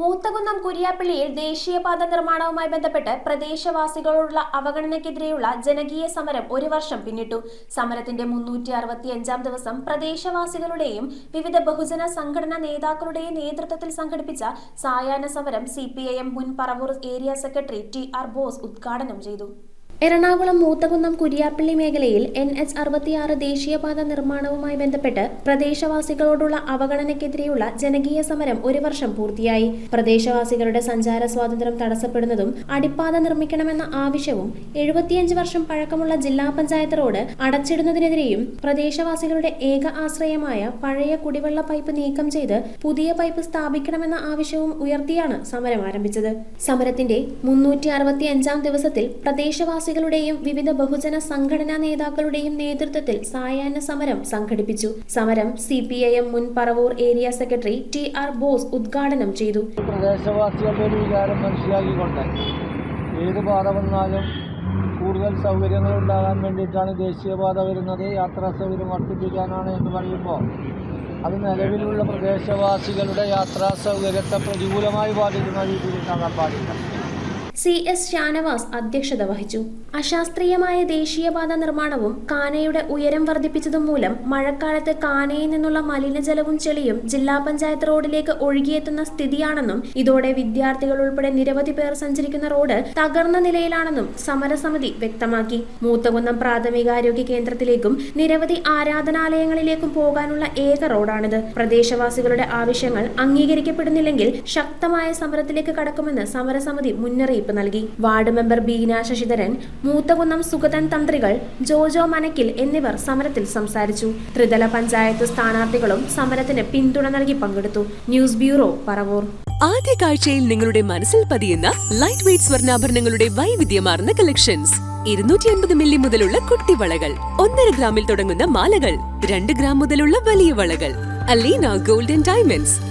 മൂത്തകുന്നം കുരിയാപ്പള്ളിയിൽ ദേശീയപാത നിർമ്മാണവുമായി ബന്ധപ്പെട്ട് പ്രദേശവാസികളോടുള്ള അവഗണനയ്ക്കെതിരെയുള്ള ജനകീയ സമരം ഒരു വർഷം പിന്നിട്ടു. സമരത്തിന്റെ മുന്നൂറ്റി അറുപത്തിയഞ്ചാം ദിവസം പ്രദേശവാസികളുടെയും വിവിധ ബഹുജന സംഘടനാ നേതാക്കളുടെയും നേതൃത്വത്തിൽ സംഘടിപ്പിച്ച സായാഹ്ന സമരം സി മുൻ Paravur area secretary T R Bose ഉദ്ഘാടനം ചെയ്തു. എറണാകുളം മൂത്തകുന്നം കുരിയാപ്പള്ളി മേഖലയിൽ എൻ എച്ച് അറുപത്തിയാറ് ദേശീയപാത നിർമ്മാണവുമായി ബന്ധപ്പെട്ട് പ്രദേശവാസികളോടുള്ള അവഗണനയ്ക്കെതിരെയുള്ള ജനകീയ സമരം ഒരു വർഷം പൂർത്തിയായി. പ്രദേശവാസികളുടെ സഞ്ചാര സ്വാതന്ത്ര്യം തടസ്സപ്പെടുന്നതും അടിപ്പാത നിർമ്മിക്കണമെന്ന ആവശ്യവും എഴുപത്തിയഞ്ച് വർഷം പഴക്കമുള്ള ജില്ലാ പഞ്ചായത്ത് റോഡ് അടച്ചിടുന്നതിനെതിരെയും പ്രദേശവാസികളുടെ ഏക ആശ്രയമായ പഴയ കുടിവെള്ള പൈപ്പ് നീക്കം ചെയ്ത് പുതിയ പൈപ്പ് സ്ഥാപിക്കണമെന്ന ആവശ്യവും ഉയർത്തിയാണ് സമരം ആരംഭിച്ചത്. സമരത്തിന്റെ മുന്നൂറ്റി ദിവസത്തിൽ അഞ്ചാം ദിവസത്തിൽ വിവിധ ബഹുജന സംഘടനാ നേതാക്കളുടെയും നേതൃത്വത്തിൽ സായാഹ്ന സമരം സംഘടിപ്പിച്ചു. സമരം സി പി ഐ എം മുൻ Paravur area secretary T R Bose ഉദ്ഘാടനം ചെയ്തു. പ്രദേശവാസികളുടെ ഒരു വികാരം മനസ്സിലാക്കിക്കൊണ്ട് ഏത് പാത വന്നാലും കൂടുതൽ സൗകര്യങ്ങൾ ഉണ്ടാകാൻ വേണ്ടിയിട്ടാണ് ദേശീയപാത വരുന്നത്. യാത്രാ സൗകര്യം വർദ്ധിപ്പിക്കാനാണ് എന്ന് പറയുമ്പോൾ അത് നിലവിലുള്ള പ്രദേശവാസികളുടെ യാത്രാ സൗകര്യത്തെ പ്രതികൂലമായി ബാധിക്കുന്ന രീതിയിൽ കാണാൻ പാടില്ല. സി എസ് ഷാനവാസ് അധ്യക്ഷത വഹിച്ചു. അശാസ്ത്രീയമായ ദേശീയപാത നിർമ്മാണവും കാനയുടെ ഉയരം വർദ്ധിപ്പിച്ചതും മൂലം മഴക്കാലത്ത് കാനയിൽ നിന്നുള്ള മലിനജലവും ചെളിയും ജില്ലാ പഞ്ചായത്ത് റോഡിലേക്ക് ഒഴുകിയെത്തുന്ന സ്ഥിതിയാണെന്നും ഇതോടെ വിദ്യാർത്ഥികൾ ഉൾപ്പെടെ നിരവധി പേർ സഞ്ചരിക്കുന്ന റോഡ് തകർന്ന നിലയിലാണെന്നും സമരസമിതി വ്യക്തമാക്കി. മൂത്തകുന്നം പ്രാഥമികാരോഗ്യ കേന്ദ്രത്തിലേക്കും നിരവധി ആരാധനാലയങ്ങളിലേക്കും പോകാനുള്ള ഏക റോഡാണിത്. പ്രദേശവാസികളുടെ ആവശ്യങ്ങൾ അംഗീകരിക്കപ്പെടുന്നില്ലെങ്കിൽ ശക്തമായ സമരത്തിലേക്ക് കടക്കുമെന്ന് സമരസമിതി മുന്നറിയിപ്പ് നൽകി. വാർഡ് മെമ്പർ ബീന ശശിധരൻ മൂത്തകുന്നം സുഗതൻ തന്ത്രികൾ ജോജോ മനക്കിൽ എന്നിവർ സമരത്തിൽ സംസാരിച്ചു. ത്രിതല പഞ്ചായത്ത് സ്ഥാനാർത്ഥികളും സമരത്തിന് പിന്തുണ നൽകി പങ്കെടുത്തു. News bureau Paravur. ആദ്യ കാഴ്ചയിൽ നിങ്ങളുടെ മനസ്സിൽ പതിയുന്ന ലൈറ്റ് വെയ്റ്റ് സ്വർണാഭരണങ്ങളുടെ വൈവിധ്യമാർന്ന കളക്ഷൻസ് ഇരുന്നൂറ്റി അൻപത് മില്ലി മുതലുള്ള കുട്ടിവളകൾ. ഒന്നര ഗ്രാമിൽ തുടങ്ങുന്ന മാലകൾ. രണ്ട് ഗ്രാം മുതലുള്ള വലിയ വളകൾ. Aleena golden diamonds.